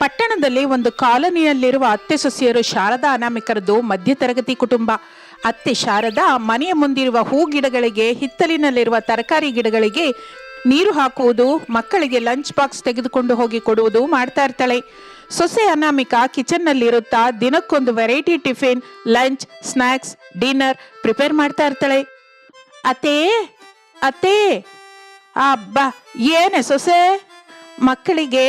ಪಟ್ಟಣದಲ್ಲಿ ಒಂದು ಕಾಲೋನಿಯಲ್ಲಿರುವ ಅತ್ತೆ ಸೊಸೆಯರು ಶಾರದಾ ಅನಾಮಿಕರದು ಮಧ್ಯತರಗತಿ ಕುಟುಂಬ. ಅತ್ತೆ ಶಾರದಾ ಮನೆಯ ಮುಂದಿರುವ ಹೂ ಗಿಡಗಳಿಗೆ, ಹಿತ್ತಲಿನಲ್ಲಿರುವ ತರಕಾರಿ ಗಿಡಗಳಿಗೆ ನೀರು ಹಾಕುವುದು, ಮಕ್ಕಳಿಗೆ ಲಂಚ್ ಬಾಕ್ಸ್ ತೆಗೆದುಕೊಂಡು ಹೋಗಿ ಕೊಡುವುದು ಮಾಡ್ತಾ ಇರ್ತಾಳೆ. ಸೊಸೆ ಅನಾಮಿಕಾ ಕಿಚನ್ನಲ್ಲಿರುತ್ತಾ ದಿನಕ್ಕೊಂದು variety tiffin lunch snacks dinner prepare ಮಾಡ್ತಾ ಇರ್ತಾಳೆ. ಅತ್ತೇ ಅತ್ತೇ, ಅಬ್ಬಾ, ಏನೇ ಸೊಸೆ? ಮಕ್ಕಳಿಗೆ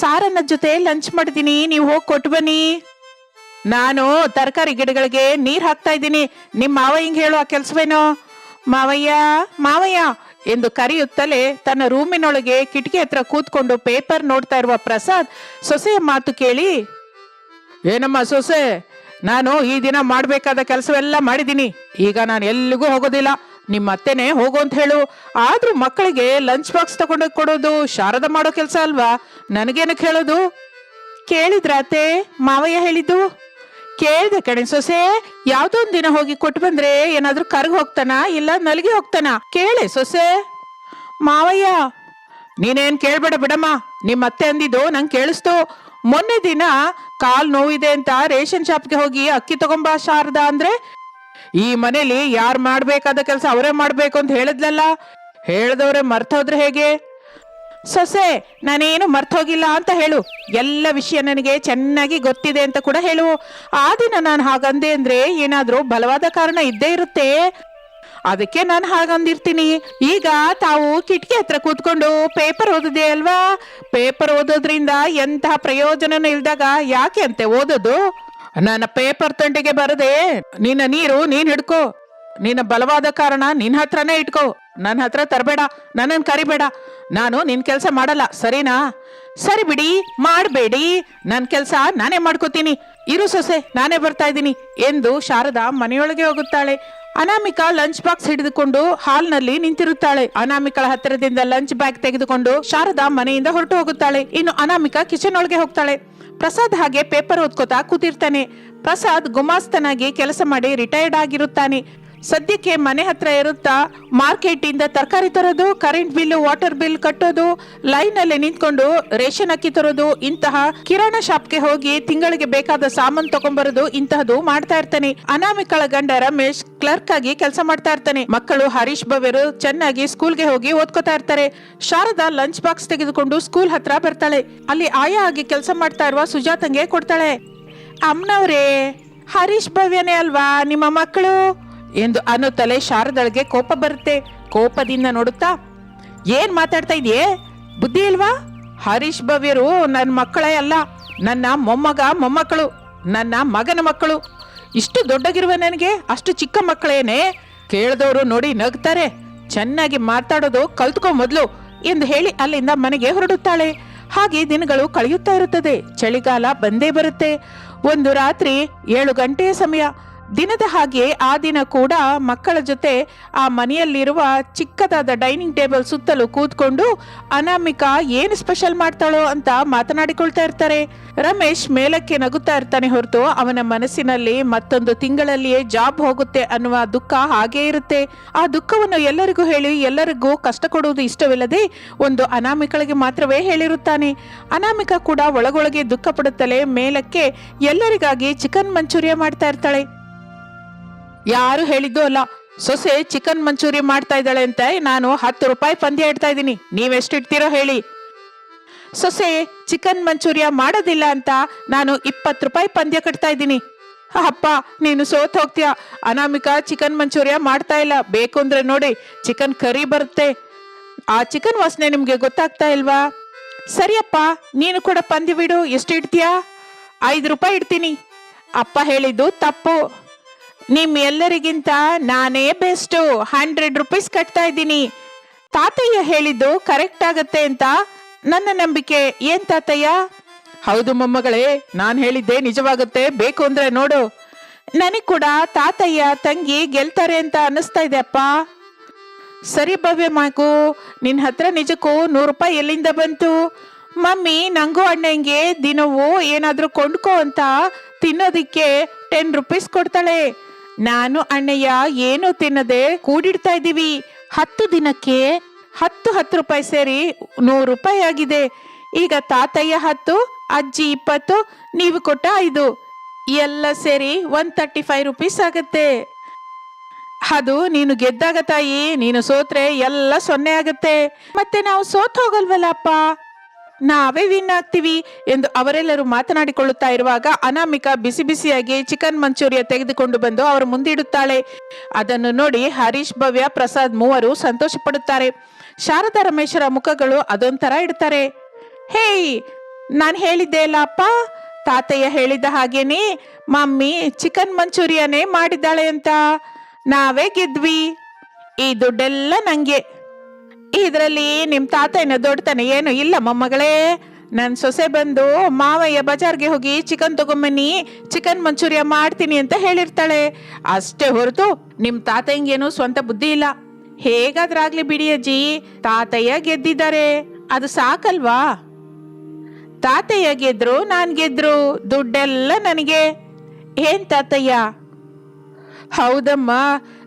ಸಾರನ್ನ ಜೊತೆ ಲಂಚ್ ಮಾಡಿದೀನಿ, ನೀವು ಹೋಗಿ ಕೊಟ್ಟು ಬನ್ನಿ. ನಾನು ತರಕಾರಿ ಗಿಡಗಳಿಗೆ ನೀರ್ ಹಾಕ್ತಾ ಇದ್ದೀನಿ. ನಿಮ್ಮ ಹಿಂಗ್ ಹೇಳುವ ಕೆಲ್ಸವೇನೋ? ಮಾವಯ್ಯ ಮಾವಯ್ಯ, ಎಂದು ಕರೆಯುತ್ತಲೇ ತನ್ನ ರೂಮಿನೊಳಗೆ ಕಿಟಕಿ ಹತ್ರ ಕೂತ್ಕೊಂಡು ಪೇಪರ್ ನೋಡ್ತಾ ಇರುವ ಪ್ರಸಾದ್ ಸೊಸೆಯ ಮಾತು ಕೇಳಿ, ಏನಮ್ಮ ಸೊಸೆ, ನಾನು ಈ ದಿನ ಮಾಡಬೇಕಾದ ಕೆಲಸವೆಲ್ಲ ಮಾಡಿದ್ದೀನಿ ಈಗ ನಾನು ಎಲ್ಲಿಗೂ ಹೋಗೋದಿಲ್ಲ. ನಿಮ್ಮ ಅತ್ತೆನೇ ಹೋಗು ಅಂತ ಹೇಳು. ಆದ್ರೂ ಮಕ್ಕಳಿಗೆ ಲಂಚ್ ಬಾಕ್ಸ್ ತಗೊಂಡೋಗಿ ಕೊಡೋದು ಶಾರದ ಮಾಡೋ ಕೆಲಸ ಅಲ್ವಾ? ನನಗೇನು ಕೇಳೋದು? ಕೇಳಿದ್ರ ಅತ್ತೆ? ಮಾವಯ್ಯ ಹೇಳಿದ್ದು? ಕೇಳಿದೆ ಕಣೆ ಸೊಸೆ. ಯಾವ್ದೋ ಒಂದ್ ದಿನ ಹೋಗಿ ಕೊಟ್ಟು ಬಂದ್ರೆ ಏನಾದ್ರೂ ಕರ್ಗ್ ಹೋಗ್ತಾನ ಇಲ್ಲ ನಲ್ಗಿ ಹೋಗ್ತಾನ? ಕೇಳೆ ಸೊಸೆ. ಮಾವಯ್ಯ, ನೀನೇನ್ ಕೇಳ್ಬೇಡ ಬಿಡಮ್ಮ. ನಿಮ್ಮ ಅತ್ತೆ ಅಂದಿದ್ದು ನಂಗೆ ಕೇಳಿಸ್ತು. ಮೊನ್ನೆ ದಿನ ಕಾಲ್ ನೋವಿದೆ ಅಂತ ರೇಷನ್ ಶಾಪ್ಗೆ ಹೋಗಿ ಅಕ್ಕಿ ತಗೊಂಬಾ ಶಾರದಾ ಅಂದ್ರೆ ಈ ಮನೇಲಿ ಯಾರು ಮಾಡ್ಬೇಕಾದ ಕೆಲಸ ಅವರೇ ಮಾಡ್ಬೇಕು ಅಂತ ಹೇಳಿದ್ಲಲ್ಲ? ಹೇಳ್ದವ್ರೆ ಮರ್ತೋದ್ರೆ ಹೇಗೆ? ಸೊಸೆ, ನಾನೇನು ಮರ್ತೋಗಿಲ್ಲ ಅಂತ ಹೇಳು. ಎಲ್ಲ ವಿಷಯ ನನಗೆ ಚೆನ್ನಾಗಿ ಗೊತ್ತಿದೆ ಅಂತ ಕೂಡ ಹೇಳು. ಆ ದಿನ ನಾನು ಹಾಗಂದೆ ಅಂದ್ರೆ ಏನಾದರೂ ಬಲವಾದ ಕಾರಣ ಇದ್ದೇ ಇರುತ್ತೆ. ಅದಕ್ಕೆ ನಾನು ಹಾಗಂದಿರ್ತೀನಿ. ಈಗ ತಾವು ಕಿಟಕಿ ಹತ್ರ ಕೂತ್ಕೊಂಡು ಪೇಪರ್ ಓದಿದೆ ಅಲ್ವಾ? ಪೇಪರ್ ಓದೋದ್ರಿಂದ ಎಂತಹ ಪ್ರಯೋಜನನೂ ಇಲ್ದಾಗ ಯಾಕೆ ಅಂತೆ ಓದೋದು? ನನ್ನ ಪೇಪರ್ ತಂಡಿಗೆ ಬರದೆ ನಿನ್ನ ನೀರು ನೀನ್ ಹಿಡ್ಕೋ. ನಿನ್ನ ಬಲವಾದ ಕಾರಣ ನಿನ್ ಹತ್ರನೇ ಇಟ್ಕೋ. ನನ್ನ ಹತ್ರ ತರಬೇಡ, ನನ್ನನ್ನು ಕರಿಬೇಡ. ನಾನು ನಿನ್ ಕೆಲಸ ಮಾಡಲ್ಲ, ಸರಿನಾ? ಸರಿ ಬಿಡಿ, ಮಾಡಬೇಡಿ. ನನ್ನ ಕೆಲಸ ನಾನೇ ಮಾಡ್ಕೋತೀನಿ. ಇರು ಸೊಸೆ, ನಾನೇ ಬರ್ತಾ ಇದ್ದೀನಿ ಎಂದು ಶಾರದಾ ಮನೆಯೊಳಗೆ ಹೋಗುತ್ತಾಳೆ. ಅನಾಮಿಕಾ ಲಂಚ್ ಬಾಕ್ಸ್ ಹಿಡಿದುಕೊಂಡು ಹಾಲ್ನಲ್ಲಿ ನಿಂತಿರುತ್ತಾಳೆ. ಅನಾಮಿಕಳ ಹತ್ತಿರದಿಂದ ಲಂಚ್ ಬ್ಯಾಗ್ ತೆಗೆದುಕೊಂಡು ಶಾರದಾ ಮನೆಯಿಂದ ಹೊರಟು ಹೋಗುತ್ತಾಳೆ. ಇನ್ನು ಅನಾಮಿಕಾ ಕಿಚನ್ ಒಳಗೆ ಹೋಗ್ತಾಳೆ. ಪ್ರಸಾದ್ ಹಾಗೆ ಪೇಪರ್ ಓದ್ಕೋತಾ ಕೂತಿರ್ತಾನೆ. ಪ್ರಸಾದ್ ಗುಮಾಸ್ತನಾಗಿ ಕೆಲಸ ಮಾಡಿ ರಿಟೈರ್ಡ್ ಆಗಿರುತ್ತಾನೆ. ಸದ್ಯಕ್ಕೆ ಮನೆ ಹತ್ರ ಇರುತ್ತಾ ಮಾರ್ಕೆಟ್ ಇಂದ ತರಕಾರಿ ತರೋದು ಕರೆಂಟ್ ಬಿಲ್ ವಾಟರ್ ಬಿಲ್ ಕಟ್ಟೋದು ಲೈನ್ ಅಲ್ಲಿ ನಿಂತ್ಕೊಂಡು ರೇಷನ್ ಅಕ್ಕಿ ತರೋದು, ಇಂತಹ ಕಿರಾಣ ಶಾಪ್ಗೆ ಹೋಗಿ ತಿಂಗಳಿಗೆ ಬೇಕಾದ ಸಾಮಾನು ತಗೊಂಡ್ಬರೋದು ಇಂತಹದ್ದು ಮಾಡ್ತಾ ಇರ್ತಾನೆ. ಅನಾಮಿಕಳ ಗಂಡ ರಮೇಶ್ ಕ್ಲರ್ಕ್ ಆಗಿ ಕೆಲಸ ಮಾಡ್ತಾ ಇರ್ತಾನೆ. ಮಕ್ಕಳು ಹರೀಶ್ ಭವ್ಯರು ಚೆನ್ನಾಗಿ ಸ್ಕೂಲ್ಗೆ ಹೋಗಿ ಓದ್ಕೋತಾ ಇರ್ತಾರೆ. ಶಾರದಾ ಲಂಚ್ ಬಾಕ್ಸ್ ತೆಗೆದುಕೊಂಡು ಸ್ಕೂಲ್ ಹತ್ರ ಬರ್ತಾಳೆ. ಅಲ್ಲಿ ಆಯಾ ಆಗಿ ಕೆಲಸ ಮಾಡ್ತಾ ಇರುವ ಸುಜಾತಂಗೆ ಕೊಡ್ತಾಳೆ. ಅಮ್ಮನವ್ರೇ, ಹರೀಶ್ ಭವ್ಯನೇ ಅಲ್ವಾ ನಿಮ್ಮ ಮಕ್ಕಳು? ಎಂದು ಅನ್ನುತ್ತಲೇ ಶಾರದಳಿಗೆ ಕೋಪ ಬರುತ್ತೆ. ಕೋಪದಿಂದ ನೋಡುತ್ತಾ, ಏನ್ ಮಾತಾಡ್ತಾ ಇದೆಯೇ ಬುದ್ಧಿ ಇಲ್ವಾ? ಹರೀಶ್ ಭವ್ಯರು ನನ್ನ ಮಕ್ಕಳೇ ಅಲ್ಲ. ನನ್ನ ಮೊಮ್ಮಗ ಮೊಮ್ಮಕ್ಕಳು, ನನ್ನ ಮಗನ ಮಕ್ಕಳು. ಇಷ್ಟು ದೊಡ್ಡಗಿರುವ ನನಗೆ ಅಷ್ಟು ಚಿಕ್ಕ ಮಕ್ಕಳೇನೆ? ಕೇಳಿದವರು ನೋಡಿ ನಗ್ತಾರೆ. ಚೆನ್ನಾಗಿ ಮಾತಾಡೋದು ಕಲ್ತ್ಕೊ ಮೊದಲು ಎಂದು ಹೇಳಿ ಅಲ್ಲಿಂದ ಮನೆಗೆ ಹೊರಡುತ್ತಾಳೆ. ಹಾಗೆ ದಿನಗಳು ಕಳೆಯುತ್ತಾ ಇರುತ್ತದೆ. ಚಳಿಗಾಲ ಬಂದೇ ಬರುತ್ತೆ. ಒಂದು ರಾತ್ರಿ ಏಳು ಗಂಟೆಯ ಸಮಯ. ದಿನದ ಹಾಗೆ ಆ ದಿನ ಕೂಡ ಮಕ್ಕಳ ಜೊತೆ ಆ ಮನೆಯಲ್ಲಿರುವ ಚಿಕ್ಕದಾದ ಡೈನಿಂಗ್ ಟೇಬಲ್ ಸುತ್ತಲೂ ಕೂತ್ಕೊಂಡು ಅನಾಮಿಕಾ ಏನು ಸ್ಪೆಷಲ್ ಮಾಡ್ತಾಳೋ ಅಂತ ಮಾತನಾಡಿಕೊಳ್ತಾ ಇರ್ತಾರೆ. ರಮೇಶ್ ಮೇಲಕ್ಕೆ ನಗುತ್ತಾ ಇರ್ತಾನೆ ಹೊರತು ಅವನ ಮನಸ್ಸಿನಲ್ಲಿ ಮತ್ತೊಂದು ತಿಂಗಳಲ್ಲಿಯೇ ಜಾಬ್ ಹೋಗುತ್ತೆ ಅನ್ನುವ ದುಃಖ ಹಾಗೇ ಇರುತ್ತೆ. ಆ ದುಃಖವನ್ನು ಎಲ್ಲರಿಗೂ ಹೇಳಿ, ಎಲ್ಲರಿಗೂ ಕಷ್ಟ ಕೊಡುವುದು ಇಷ್ಟವಿಲ್ಲದೆ ಒಂದು ಅನಾಮಿಕಳಿಗೆ ಮಾತ್ರವೇ ಹೇಳಿರುತ್ತಾನೆ. ಅನಾಮಿಕಾ ಕೂಡ ಒಳಗೊಳಗೆ ದುಃಖ ಪಡುತ್ತಲೇ ಮೇಲಕ್ಕೆ ಎಲ್ಲರಿಗಾಗಿ ಚಿಕನ್ ಮಂಚೂರಿಯ ಮಾಡ್ತಾ ಇರ್ತಾಳೆ. ಯಾರು ಹೇಳಿದ್ದು ಅಲ್ಲ. ಸೊಸೆ ಚಿಕನ್ ಮಂಚೂರಿ ಮಾಡ್ತಾ ಇದ್ದಾಳೆ ಅಂತ. ನಾನು ಹತ್ತು ರೂಪಾಯಿ ಪಂದ್ಯ ಇಡ್ತಾ ಇದ್ದೀನಿ. ಎಷ್ಟು ಇಡ್ತೀರೋ ಹೇಳಿ. ಸೊಸೆ ಚಿಕನ್ ಮಂಚೂರಿಯ ಮಾಡೋದಿಲ್ಲ ಅಂತ ನಾನು ಇಪ್ಪತ್ತು ರೂಪಾಯಿ ಪಂದ್ಯ ಕಟ್ತಾ ಇದ್ದೀನಿ. ಅಪ್ಪ, ನೀನು ಸೋತ್ ಹೋಗ್ತೀಯ? ಅನಾಮಿಕಾ ಚಿಕನ್ ಮಂಚೂರಿಯ ಮಾಡ್ತಾ ಇಲ್ಲ. ಬೇಕು ಅಂದ್ರೆ ನೋಡಿ, ಚಿಕನ್ ಕರಿ ಬರುತ್ತೆ. ಆ ಚಿಕನ್ ವಾಸನೆ ನಿಮ್ಗೆ ಗೊತ್ತಾಗ್ತಾ ಇಲ್ವಾ? ಸರಿಯಪ್ಪ ನೀನು ಕೂಡ ಪಂದ್ಯ ಬಿಡು. ಎಷ್ಟು ಇಡ್ತೀಯಾ? ಐದು ರೂಪಾಯಿ ಇಡ್ತೀನಿ. ಅಪ್ಪ ಹೇಳಿದ್ದು ತಪ್ಪು. ನಿಮ್ ಎಲ್ಲರಿಗಿಂತ ನಾನೇ ಬೆಸ್ಟು. ಹಂಡ್ರೆಡ್ ರುಪೀಸ್ ಕಟ್ತಾ ಇದ್ದೀನಿ. ತಾತಯ್ಯ ಹೇಳಿದ್ದು ಕರೆಕ್ಟ್ ಆಗತ್ತೆ ಅಂತ ನನ್ನ ನಂಬಿಕೆ. ಏನ್ ತಾತಯ್ಯ? ಹೌದು ಮೊಮ್ಮಗಳೇ ನಾನ್ ಹೇಳಿದ್ದೆ ನಿಜವಾಗುತ್ತೆ. ಬೇಕು ಅಂದ್ರೆ ನೋಡು. ನನಗ್ ಕೂಡ ತಾತಯ್ಯ ತಂಗಿ ಗೆಲ್ತಾರೆ ಅಂತ ಅನ್ನಿಸ್ತಾ ಇದೆ ಅಪ್ಪ. ಸರಿ ಭವ್ಯ ಮಾಕು ನಿನ್ ಹತ್ರ ನಿಜಕ್ಕೂ ನೂರು ರೂಪಾಯಿ ಎಲ್ಲಿಂದ ಬಂತು? ಮಮ್ಮಿ ನಂಗೂ ಅಣ್ಣಂಗೆ ದಿನವೂ ಏನಾದ್ರೂ ಕೊಂಡ್ಕೋ ಅಂತ ತಿನ್ನೋದಿಕ್ಕೆ ಟೆನ್ ರುಪೀಸ್ ಕೊಡ್ತಾಳೆ. ನಾನು ಅಣ್ಣಯ್ಯ ಏನು ತಿನ್ನದೆ ಕೂಡಿಡ್ತಾ ಇದ್ದೀವಿ. ಹತ್ತು ದಿನಕ್ಕೆ ಹತ್ತು ಹತ್ತು ರೂಪಾಯಿ ಸೇರಿ ನೂರು ರೂಪಾಯಿ ಆಗಿದೆ. ಈಗ ತಾತಯ್ಯ ಹತ್ತು, ಅಜ್ಜಿ ಇಪ್ಪತ್ತು, ನೀವು ಕೊಟ್ಟ ಐದು. ಎಲ್ಲ ಸೇರಿ ಒನ್ ತರ್ಟಿ ಫೈವ್ ರುಪೀಸ್ ಆಗುತ್ತೆ. ಅದು ನೀನು ಗೆದ್ದಾಗ ತಾಯಿ, ನೀನು ಸೋತ್ರೆ ಎಲ್ಲ ಸೊನ್ನೆ ಆಗತ್ತೆ. ಮತ್ತೆ ನಾವು ಸೋತ್ ಹೋಗಲ್ವಲ್ಲ ಅಪ್ಪ ನಾವೇ ವಿನ್ ಆಗ್ತೀವಿ ಎಂದು ಅವರೆಲ್ಲರೂ ಮಾತನಾಡಿಕೊಳ್ಳುತ್ತಾ ಇರುವಾಗ ಅನಾಮಿಕ ಬಿಸಿ ಬಿಸಿಯಾಗಿ ಚಿಕನ್ ಮಂಚೂರಿಯ ತೆಗೆದುಕೊಂಡು ಬಂದು ಅವರು ಮುಂದಿಡುತ್ತಾಳೆ. ಅದನ್ನು ನೋಡಿ ಹರೀಶ್, ಭವ್ಯ, ಪ್ರಸಾದ್ ಮೂವರು ಸಂತೋಷ ಪಡುತ್ತಾರೆ ಶಾರದಾ ರಮೇಶರ ಮುಖಗಳು ಅದೊಂಥರ ಇಡ್ತಾರೆ. ಹೇಯ್, ನಾನು ಹೇಳಿದ್ದೆ ಅಲ್ಲ ಅಪ್ಪ. ತಾತಯ್ಯ ಹೇಳಿದ ಹಾಗೇನೆ ಮಮ್ಮಿ ಚಿಕನ್ ಮಂಚೂರಿಯನೇ ಮಾಡಿದ್ದಾಳೆ ಅಂತ. ನಾವೇ ಗೆದ್ವಿ. ಈ ದುಡ್ಡೆಲ್ಲ ನಂಗೆ. ಇದರಲ್ಲಿ ನಿಮ್ ತಾತಯ್ಯನ ದೊಡ್ಡತನ ಏನು ಇಲ್ಲ, ಮೊಮ್ಮಗಳೇ? ನನ್ನ ಸೊಸೆ ಬಂದು ಮಾವಯ್ಯ ಬಜಾರ್ಗೆ ಹೋಗಿ ಚಿಕನ್ ತಗೊಂಬನ್ನಿ, ಚಿಕನ್ ಮಂಚೂರಿಯ ಮಾಡ್ತೀನಿ ಅಂತ ಹೇಳಿರ್ತಾಳೆ. ಅಷ್ಟೇ ಹೊರತು ನಿಮ್ ತಾತಯ್ಯಂಗೇನು ಸ್ವಂತ ಬುದ್ಧಿ ಇಲ್ಲ. ಹೇಗಾದ್ರಾಗ್ಲಿ ಬಿಡಿ ಅಜ್ಜಿ, ತಾತಯ್ಯ ಗೆದ್ದಿದ್ದಾರೆ. ಅದು ಸಾಕಲ್ವಾ? ತಾತಯ್ಯ ಗೆದ್ರು, ನಾನ್ ಗೆದ್ರು, ದುಡ್ಡೆಲ್ಲ ನನಗೆ. ಏನ್ ತಾತಯ್ಯ? ಹೌದಮ್ಮ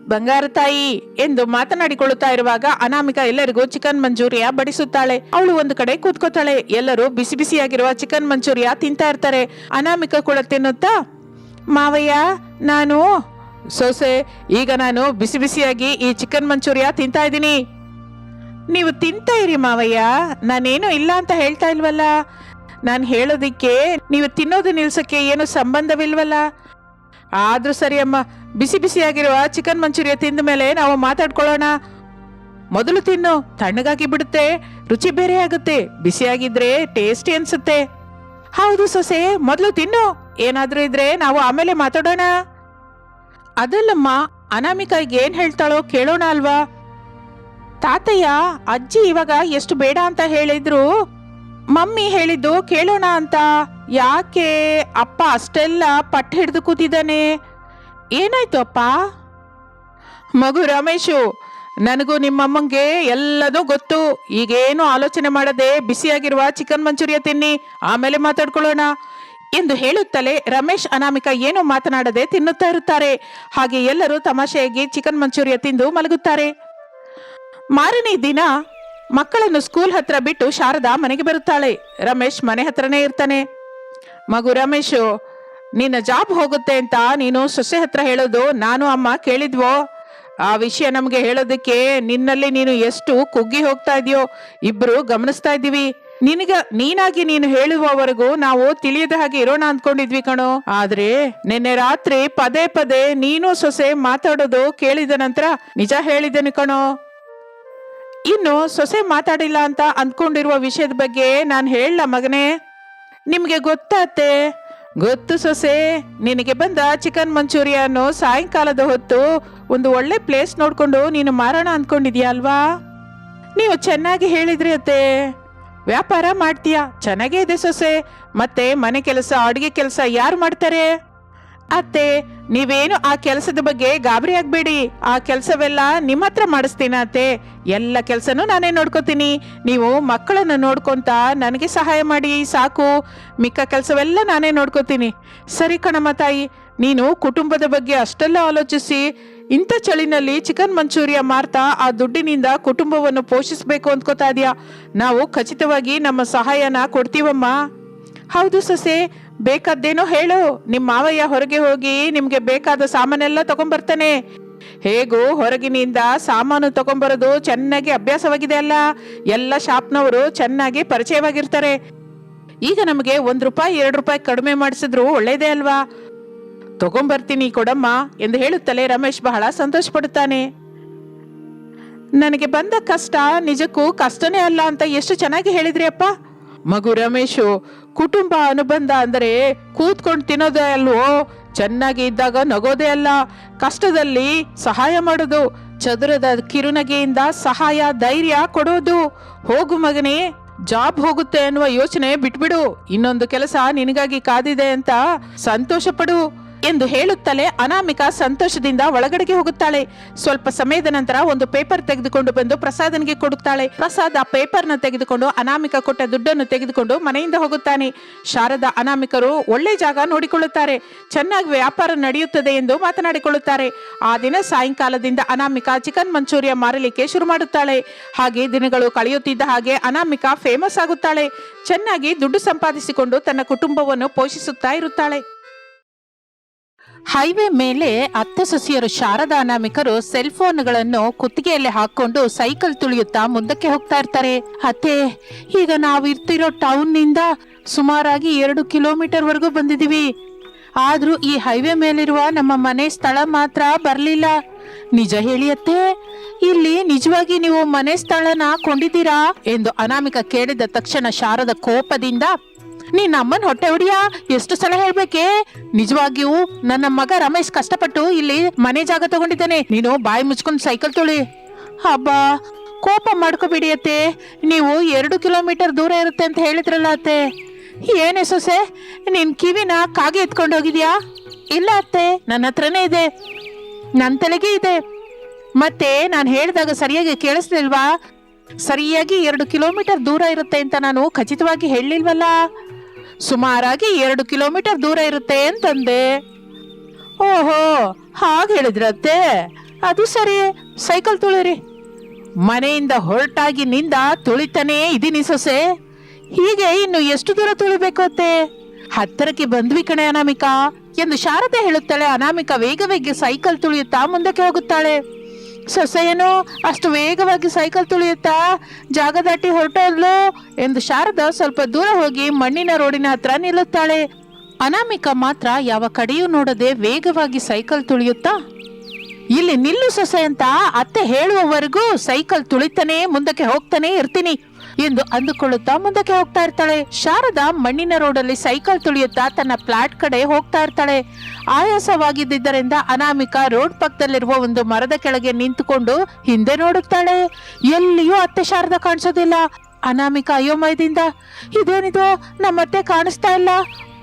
ಬಂಗಾರ ತಾಯಿ ಎಂದು ಮಾತನಾಡಿಕೊಳ್ಳುತ್ತಾ ಇರುವಾಗ ಅನಾಮಿಕ ಎಲ್ಲರಿಗೂ ಚಿಕನ್ ಮಂಚೂರಿಯ ಬಡಿಸುತ್ತಾಳೆ. ಅವಳು ಒಂದು ಕಡೆ ಕೂತ್ಕೋತಾಳೆ. ಎಲ್ಲರೂ ಬಿಸಿ ಬಿಸಿಯಾಗಿರುವ ಚಿಕನ್ ಮಂಚೂರಿಯ ತಿಂತಾ ಇರ್ತಾರೆ. ಅನಾಮಿಕ ಕೂಡ ತಿನ್ನುತ್ತಾ, ಮಾವಯ್ಯ, ನಾನು ಸೊಸೆ, ಈಗ ನಾನು ಬಿಸಿ ಬಿಸಿಯಾಗಿ ಈ ಚಿಕನ್ ಮಂಚೂರಿಯ ತಿಂತಾ ಇದ್ದೀನಿ. ನೀವು ತಿಂತಾ ಇರಿ ಮಾವಯ್ಯ. ನಾನೇನು ಇಲ್ಲ ಅಂತ ಹೇಳ್ತಾ ಇಲ್ವಲ್ಲ. ನಾನು ಹೇಳೋದಿಕ್ಕೆ ನೀವು ತಿನ್ನೋದು ನಿಲ್ಸಕ್ಕೆ ಏನು ಸಂಬಂಧವಿಲ್ವಲ್ಲ. ಆದ್ರೂ ಸರಿ ಅಮ್ಮ. ಬಿಸಿ ಬಿಸಿಯಾಗಿರುವ ಚಿಕನ್ ಮಂಚೂರಿಯ ತಿಂದ ಮೇಲೆ ನಾವು ಮಾತಾಡ್ಕೊಳ್ಳೋಣ. ಮೊದಲು ತಿನ್ನು, ತಣ್ಣಗಾಗಿ ಬಿಡುತ್ತೆ, ರುಚಿ ಬೇರೆ ಆಗುತ್ತೆ, ಬಿಸಿಯಾಗಿದ್ರೆ ಟೇಸ್ಟಿ ಅನ್ಸುತ್ತೆ. ಹೌದು ಸೊಸೆ, ಮೊದಲು ತಿನ್ನು, ಏನಾದ್ರೂ ಇದ್ರೆ ನಾವು ಆಮೇಲೆ ಮಾತಾಡೋಣ. ಅದಲ್ಲಮ್ಮ ಅನಾಮಿಕಾಗೆ ಏನ್ ಹೇಳ್ತಾಳೋ ಕೇಳೋಣ ಅಲ್ವಾ? ತಾತಯ್ಯ, ಅಜ್ಜಿ ಇವಾಗ ಎಷ್ಟು ಬೇಡ ಅಂತ ಹೇಳಿದ್ರು. ಮಮ್ಮಿ ಹೇಳಿದ್ದು ಕೇಳೋಣ ಅಂತ. ಯಾಕೆ? ಅಪ್ಪ ಅಷ್ಟೆಲ್ಲ ಪಟ್ಟು ಹಿಡಿದು ಕೂತಿದ್ದಾನೆ. ಏನಾಯ್ತು ಅಪ್ಪ ಮಗು ರಮೇಶು, ನನಗೂ ನಿಮ್ಮಮ್ಮಂಗೆ ಎಲ್ಲದೂ ಗೊತ್ತು. ಈಗೇನು ಆಲೋಚನೆ ಮಾಡದೆ ಬಿಸಿಯಾಗಿರುವ ಚಿಕನ್ ಮಂಚೂರಿಯ ತಿನ್ನಿ, ಆಮೇಲೆ ಮಾತಾಡ್ಕೊಳ್ಳೋಣ. ಎಂದು ಹೇಳುತ್ತಲೇ ರಮೇಶ್ ಅನಾಮಿಕಾ ಏನು ಮಾತನಾಡದೆ ತಿನ್ನುತ್ತಾ ಇರುತ್ತಾರೆ. ಹಾಗೆ ಎಲ್ಲರೂ ತಮಾಷೆಯಾಗಿ ಚಿಕನ್ ಮಂಚೂರಿಯ ತಿಂದು ಮಲಗುತ್ತಾರೆ. ಮಾರನೇ ದಿನ ಮಕ್ಕಳನ್ನು ಸ್ಕೂಲ್ ಹತ್ರ ಬಿಟ್ಟು ಶಾರದಾ ಮನೆಗೆ ಬರುತ್ತಾಳೆ. ರಮೇಶ್ ಮನೆ ಹತ್ರನೇ ಇರ್ತಾನೆ. ಮಗು ರಮೇಶು ನಿನ್ನ ಜಾಬ್ ಹೋಗುತ್ತೆ ಅಂತ ನೀನು ಸೊಸೆ ಹತ್ರ ಹೇಳೋದು, ನಾನು ಅಮ್ಮ ಕೇಳಿದ್ವೋ? ಆ ವಿಷಯ ನಮಗೆ ಹೇಳೋದಕ್ಕೆ ನಿನ್ನಲ್ಲಿ ನೀನು ಎಷ್ಟು ಕುಗ್ಗಿ ಹೋಗ್ತಾ ಇದೆಯೋ, ಇಬ್ರು ಗಮನಿಸ್ತಾ ಇದ್ದೀವಿ. ನಿನಗ, ನೀನಾಗಿ ನೀನು ಹೇಳುವವರೆಗೂ ನಾವು ತಿಳಿಯದ ಹಾಗೆ ಇರೋಣ ಅಂದ್ಕೊಂಡಿದ್ವಿ ಕಣೋ. ಆದ್ರೆ ನಿನ್ನೆ ರಾತ್ರಿ ಪದೇ ಪದೇ ನೀನು ಸೊಸೆ ಮಾತಾಡೋದು ಕೇಳಿದ ನಂತರ ನಿಜ ಹೇಳಿದ್ದೇನೆ ಕಣೋ. ಇನ್ನು ಸೊಸೆ ಮಾತಾಡಿಲ್ಲ ಅಂತ ಅಂದ್ಕೊಂಡಿರುವ ವಿಷಯದ ಬಗ್ಗೆ ನಾನು ಹೇಳಲ್ಲ ಮಗನೇ? ನಿಮ್ಗೆ ಗೊತ್ತಾತೆ? ಗೊತ್ತು ಸೊಸೆ, ನಿನಗೆ ಬಂದ ಚಿಕನ್ ಮಂಚೂರಿಯನ್ನು ಸಾಯಂಕಾಲದ ಹೊತ್ತು ಒಂದು ಒಳ್ಳೆ ಪ್ಲೇಸ್ ನೋಡಿಕೊಂಡು ನೀನು ಮಾರೋಣ ಅಂದ್ಕೊಂಡಿದ್ಯಾ ಅಲ್ವಾ? ನೀವು ಚೆನ್ನಾಗಿ ಹೇಳಿದ್ರಿ ಅತ್ತೆ. ವ್ಯಾಪಾರ ಮಾಡ್ತೀಯಾ? ಚೆನ್ನಾಗೇ ಇದೆ ಸೊಸೆ. ಮತ್ತೆ ಮನೆ ಕೆಲಸ, ಅಡುಗೆ ಕೆಲಸ ಯಾರು ಮಾಡ್ತಾರೆ? ಅತ್ತೆ, ನೀವೇನು ಆ ಕೆಲಸದ ಬಗ್ಗೆ ಗಾಬರಿ ಆಗ್ಬೇಡಿ. ಆ ಕೆಲಸವೆಲ್ಲ ನಿಮ್ಮ ಹತ್ರ ಮಾಡಿಸ್ತೀನ ಅತ್ತೆ. ಎಲ್ಲ ಕೆಲಸನೂ ನಾನೇ ನೋಡ್ಕೋತೀನಿ. ನೀವು ಮಕ್ಕಳನ್ನು ನೋಡ್ಕೊಂತ ನನಗೆ ಸಹಾಯ ಮಾಡಿ, ಸಾಕು. ಮಿಕ್ಕ ಕೆಲಸವೆಲ್ಲ ನಾನೇ ನೋಡ್ಕೋತೀನಿ. ಸರಿ ಕಣಮ್ಮ ತಾಯಿ, ನೀನು ಕುಟುಂಬದ ಬಗ್ಗೆ ಅಷ್ಟೆಲ್ಲ ಆಲೋಚಿಸಿ, ಇಂಥ ಚಳಿನಲ್ಲಿ ಚಿಕನ್ ಮಂಚೂರಿಯ ಮಾರ್ತಾ ಆ ದುಡ್ಡಿನಿಂದ ಕುಟುಂಬವನ್ನು ಪೋಷಿಸಬೇಕು ಅಂದ್ಕೋತಾ ಇದೆಯಾ? ನಾವು ಖಚಿತವಾಗಿ ನಮ್ಮ ಸಹಾಯನ ಕೊಡ್ತೀವಮ್ಮ. ಹೌದು ಸೊಸೆ ಬೇಕಾದ್ದೇನೋ ಹೇಳು. ನಿಮ್ಮ ಮಾವಯ್ಯ ಹೊರಗೆ ಹೋಗಿ ನಿಮ್ಗೆ ಬೇಕಾದ ಸಾಮಾನೆಲ್ಲ ತಗೊಂಬರ್ತಾನೆ. ಹೇಗೂ ಹೊರಗಿನಿಂದ ಸಾಮಾನು ತಗೊಂಬರೋದು ಚೆನ್ನಾಗಿ ಅಭ್ಯಾಸವಾಗಿದೆ ಅಲ್ಲ. ಎಲ್ಲ ಶಾಪ್ನವರು ಚೆನ್ನಾಗಿ ಪರಿಚಯವಾಗಿರ್ತಾರೆ. ಈಗ ನಮಗೆ ಒಂದು ರೂಪಾಯಿ, ಎರಡು ರೂಪಾಯಿ ಕಡಿಮೆ ಮಾಡಿಸಿದ್ರು ಒಳ್ಳೇದೇ ಅಲ್ವಾ? ತಗೊಂಬರ್ತೀನಿ ಕೊಡಮ್ಮ ಎಂದು ಹೇಳುತ್ತಲೇ ರಮೇಶ್ ಬಹಳ ಸಂತೋಷ ಪಡುತ್ತಾನೆ ನನಗೆ ಬಂದ ಕಷ್ಟ ನಿಜಕ್ಕೂ ಕಷ್ಟನೇ ಅಲ್ಲ ಅಂತ ಎಷ್ಟು ಚೆನ್ನಾಗಿ ಹೇಳಿದ್ರಿ ಅಪ್ಪ? ಮಗು ರಮೇಶು ಕುಟುಂಬ ಅನುಬಂಧ ಅಂದರೆ ಕೂತ್ಕೊಂಡು ತಿನ್ನೋದೇ ಅಲ್ವೋ? ಚೆನ್ನಾಗಿ ಇದ್ದಾಗ ನಗೋದೇ ಅಲ್ಲ. ಕಷ್ಟದಲ್ಲಿ ಸಹಾಯ ಮಾಡೋದು, ಚದುರದ ಕಿರುನಗೆಯಿಂದ ಸಹಾಯ, ಧೈರ್ಯ ಕೊಡೋದು. ಹೋಗು ಮಗನೇ, ಜಾಬ್ ಹೋಗುತ್ತೆ ಅನ್ನುವ ಯೋಚನೆ ಬಿಟ್ಬಿಡು. ಇನ್ನೊಂದು ಕೆಲಸ ನಿನಗಾಗಿ ಕಾದಿದೆ ಅಂತ ಸಂತೋಷ ಪಡು. ಎಂದು ಹೇಳುತ್ತಲೇ ಅನಾಮಿಕಾ ಸಂತೋಷದಿಂದ ಒಳಗಡೆಗೆ ಹೋಗುತ್ತಾಳೆ. ಸ್ವಲ್ಪ ಸಮಯದ ನಂತರ ಒಂದು ಪೇಪರ್ ತೆಗೆದುಕೊಂಡು ಬಂದು ಪ್ರಸಾದನಿಗೆ ಕೊಡುತ್ತಾಳೆ. ಪ್ರಸಾದ ಆ ಪೇಪರ್ನ ತೆಗೆದುಕೊಂಡು ಅನಾಮಿಕಾ ಕೊಟ್ಟ ದುಡ್ಡನ್ನು ತೆಗೆದುಕೊಂಡು ಮನೆಯಿಂದ ಹೋಗುತ್ತಾನೆ. ಶಾರದಾ ಅನಾಮಿಕರು ಒಳ್ಳೆ ಜಾಗ ನೋಡಿಕೊಳ್ಳುತ್ತಾರೆ. ಚೆನ್ನಾಗಿ ವ್ಯಾಪಾರ ನಡೆಯುತ್ತದೆ ಎಂದು ಮಾತನಾಡಿಕೊಳ್ಳುತ್ತಾರೆ. ಆ ದಿನ ಸಾಯಂಕಾಲದಿಂದ ಅನಾಮಿಕಾ ಚಿಕನ್ ಮಂಚೂರಿಯ ಮಾರಲಿಕ್ಕೆ ಶುರು ಮಾಡುತ್ತಾಳೆ. ಹಾಗೆ ದಿನಗಳು ಕಳೆಯುತ್ತಿದ್ದ ಹಾಗೆ ಅನಾಮಿಕಾ ಫೇಮಸ್ ಆಗುತ್ತಾಳೆ. ಚೆನ್ನಾಗಿ ದುಡ್ಡು ಸಂಪಾದಿಸಿಕೊಂಡು ತನ್ನ ಕುಟುಂಬವನ್ನು ಪೋಷಿಸುತ್ತಾ ಇರುತ್ತಾಳೆ. ಹೈವೇ ಮೇಲೆ ಅತ್ತೆ ಸೊಸೆಯರು ಶಾರದಾ ಅನಾಮಿಕರು ಸೆಲ್ ಫೋನ್ಗಳನ್ನು ಕುತ್ತಿಗೆಯಲ್ಲಿ ಹಾಕೊಂಡು ಸೈಕಲ್ ತುಳಿಯುತ್ತಾ ಮುಂದಕ್ಕೆ ಹೋಗ್ತಾ ಇರ್ತಾರೆ. ಅತ್ತೆ, ಈಗ ನಾವು ಇರ್ತಿರೋ ಟೌನ್ನಿಂದ ಸುಮಾರಾಗಿ ಎರಡು ಕಿಲೋಮೀಟರ್ ವರೆಗೂ ಬಂದಿದೀವಿ ಆದ್ರೂ ಈ ಹೈವೇ ಮೇಲಿರುವ ನಮ್ಮ ಮನೆ ಸ್ಥಳ ಮಾತ್ರ ಬರಲಿಲ್ಲ. ನಿಜ ಹೇಳಿ ಅತ್ತೆ, ಇಲ್ಲಿ ನಿಜವಾಗಿ ನೀವು ಮನೆ ಸ್ಥಳನ ಕೊಂಡಿದ್ದೀರಾ? ಎಂದು ಅನಾಮಿಕ ಕೇಳಿದ ತಕ್ಷಣ ಶಾರದ ಕೋಪದಿಂದ ನೀನ್ ಅಮ್ಮನ ಹೊಟ್ಟೆ ಹೊಡಿಯಾ? ಎಷ್ಟು ಸಲ ಹೇಳ್ಬೇಕೆ? ನಿಜವಾಗಿಯೂ ನನ್ನ ಮಗ ರಮೇಶ್ ಕಷ್ಟಪಟ್ಟು ಇಲ್ಲಿ ಮನೆ ಜಾಗ ತಗೊಂಡಿದ್ದಾನೆ. ನೀನು ಬಾಯಿ ಮುಚ್ಕೊಂಡು ಸೈಕಲ್ ತೊಳಿ. ಅಬ್ಬಾ, ಕೋಪ ಮಾಡ್ಕೋಬೇಡಿ ಅತ್ತೆ. ನೀವು ಎರಡು ಕಿಲೋಮೀಟರ್ ದೂರ ಇರುತ್ತೆ ಅಂತ ಹೇಳಿದ್ರಲ್ಲ ಅತ್ತೆ. ಏನೇ ಸೊಸೆ, ನಿನ್ ಕಿವಿನ ಕಾಗೆ ಎತ್ಕೊಂಡು ಹೋಗಿದ್ಯಾ? ಇಲ್ಲ ಅತ್ತೆ, ನನ್ನ ಹತ್ರನೇ ಇದೆ. ನನ್ನ ತಲೆಗೆ ಇದೆ. ಮತ್ತೆ ನಾನು ಹೇಳಿದಾಗ ಸರಿಯಾಗಿ ಕೇಳಿಸ್ಲಿಲ್ವಾ? ಸರಿಯಾಗಿ ಎರಡು ಕಿಲೋಮೀಟರ್ ದೂರ ಇರುತ್ತೆ ಅಂತ ನಾನು ಖಚಿತವಾಗಿ ಹೇಳಿಲ್ವಲ್ಲ? ಸುಮಾರಾಗಿ ಎರಡು ಕಿಲೋಮೀಟರ್ ದೂರ ಇರುತ್ತೆ ಅಂತಂದೆ. ಓಹೋ, ಹಾಗೆ ಹೇಳಿದ್ರತ್ತೆ ಅದು ಸರಿ, ಸೈಕಲ್ ತುಳಿರಿ. ಮನೆಯಿಂದ ಹೊರಟಾಗಿ ನಿಂದ ತುಳಿತಾನೇ ಇದೀನಿ ಸೊಸೆ. ಹೀಗೆ ಇನ್ನು ಎಷ್ಟು ದೂರ ತುಳಿಬೇಕು ಅತ್ತೆ? ಹತ್ತರಕ್ಕೆ ಬಂದ್ವಿ ಕಣೆ ಅನಾಮಿಕಾ. ಎಂದು ಶಾರದೆ ಹೇಳುತ್ತಾಳೆ, ಅನಾಮಿಕಾ ವೇಗ ವೇಗ ಸೈಕಲ್ ತುಳಿಯುತ್ತಾ ಮುಂದಕ್ಕೆ ಹೋಗುತ್ತಾಳೆ. ಸೊಸೆಯೇನು, ಅಷ್ಟು ವೇಗವಾಗಿ ಸೈಕಲ್ ತುಳಿಯುತ್ತಾ ಜಾಗ ದಾಟಿ ಹೊರಟೋದ್ಲು ಎಂದು ಶಾರದ ಸ್ವಲ್ಪ ದೂರ ಹೋಗಿ ಮಣ್ಣಿನ ರೋಡಿನ ಹತ್ರ ನಿಲ್ಲುತ್ತಾಳೆ. ಅನಾಮಿಕಾ ಮಾತ್ರ ಯಾವ ಕಡೆಯೂ ನೋಡದೆ ವೇಗವಾಗಿ ಸೈಕಲ್ ತುಳಿಯುತ್ತಾ, ಇಲ್ಲಿ ನಿಲ್ಲು ಸೊಸೆ ಅಂತ ಅತ್ತೆ ಹೇಳುವವರೆಗೂ ಸೈಕಲ್ ತುಳಿತಾನೆ, ಮುಂದಕ್ಕೆ ಹೋಗ್ತಾನೆ ಇರ್ತೀನಿ. ಎಂದು ಅಂದುಕೊಳ್ಳುತ್ತಾ ಮುಂದಕ್ಕೆ ಹೋಗ್ತಾ ಇರ್ತಾಳೆ. ಶಾರದಾ ಮಣ್ಣಿನ ರೋಡಲ್ಲಿ ಸೈಕಲ್ ತುಳಿಯುತ್ತಾ ತನ್ನ ಫ್ಲಾಟ್ ಕಡೆ ಹೋಗ್ತಾ ಇರ್ತಾಳೆ. ಆಯಾಸವಾಗಿದ್ದರಿಂದ ಅನಾಮಿಕ ರೋಡ್ ಪಕ್ಕದಲ್ಲಿರುವ ಒಂದು ಮರದ ಕೆಳಗೆ ನಿಂತುಕೊಂಡು ಹಿಂದೆ ನೋಡುತ್ತಾಳೆ. ಎಲ್ಲಿಯೂ ಅತ್ತೆ ಶಾರದಾ ಕಾಣಿಸೋದಿಲ್ಲ. ಅನಾಮಿಕಾ ಅಯೋಮಯದಿಂದ, ಇದೇನಿದು? ನಮ್ಮತ್ತೆ ಕಾಣಿಸ್ತಾ ಇಲ್ಲ.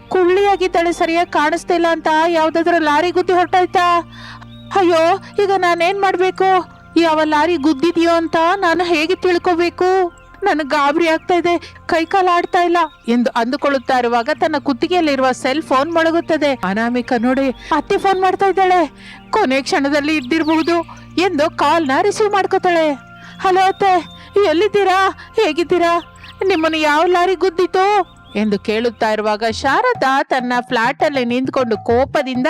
ಕುಳ್ಳಿಯಾಗಿದ್ದಾಳೆ ಸರಿಯಾಗಿ ಕಾಣಿಸ್ತಾ ಇಲ್ಲ ಅಂತ ಯಾವ್ದಾದ್ರು ಲಾರಿ ಗುದ್ದಿ ಹೊರಟಾಯ್ತಾ? ಅಯ್ಯೋ, ಈಗ ನಾನೇನ್ ಮಾಡ್ಬೇಕು? ಯಾವ ಲಾರಿ ಗುದ್ದಿದೆಯೋ ಅಂತ ನಾನು ಹೇಗೆ ತಿಳ್ಕೋಬೇಕು? ನನಗೆ ಗಾಬರಿ ಆಗ್ತಾ ಇದೆ. ಕೈಕಾಲು ಆಡ್ತಾ ಇಲ್ಲ ಎಂದು ಅಂದುಕೊಳ್ಳುತ್ತಾ ಇರುವಾಗ ತನ್ನ ಕುತ್ತಿಗೆಯಲ್ಲಿರುವ ಸೆಲ್ ಫೋನ್ ಮೊಳಗುತ್ತದೆ. ಅನಾಮಿಕ ನೋಡಿ, ಅತ್ತೆ ಫೋನ್ ಮಾಡ್ತಾ ಇದ್ದಾಳೆ. ಕೊನೆ ಕ್ಷಣದಲ್ಲಿ ಇದ್ದಿರಬಹುದು ಎಂದು ಕಾಲ್ನ ರಿಸೀವ್ ಮಾಡ್ಕೋತಾಳೆ. ಹಲೋ ಅತ್ತೆ, ಎಲ್ಲಿದ್ದೀರಾ? ಹೇಗಿದ್ದೀರಾ? ನಿಮ್ಮನ್ನು ಯಾವ ಲಾರಿ ಗುದ್ದಿತು ಎಂದು ಕೇಳುತ್ತಾ ಇರುವಾಗ ಶಾರದಾ ತನ್ನ ಫ್ಲಾಟ್ ಅಲ್ಲಿ ನಿಂತ್ಕೊಂಡು ಕೋಪದಿಂದ,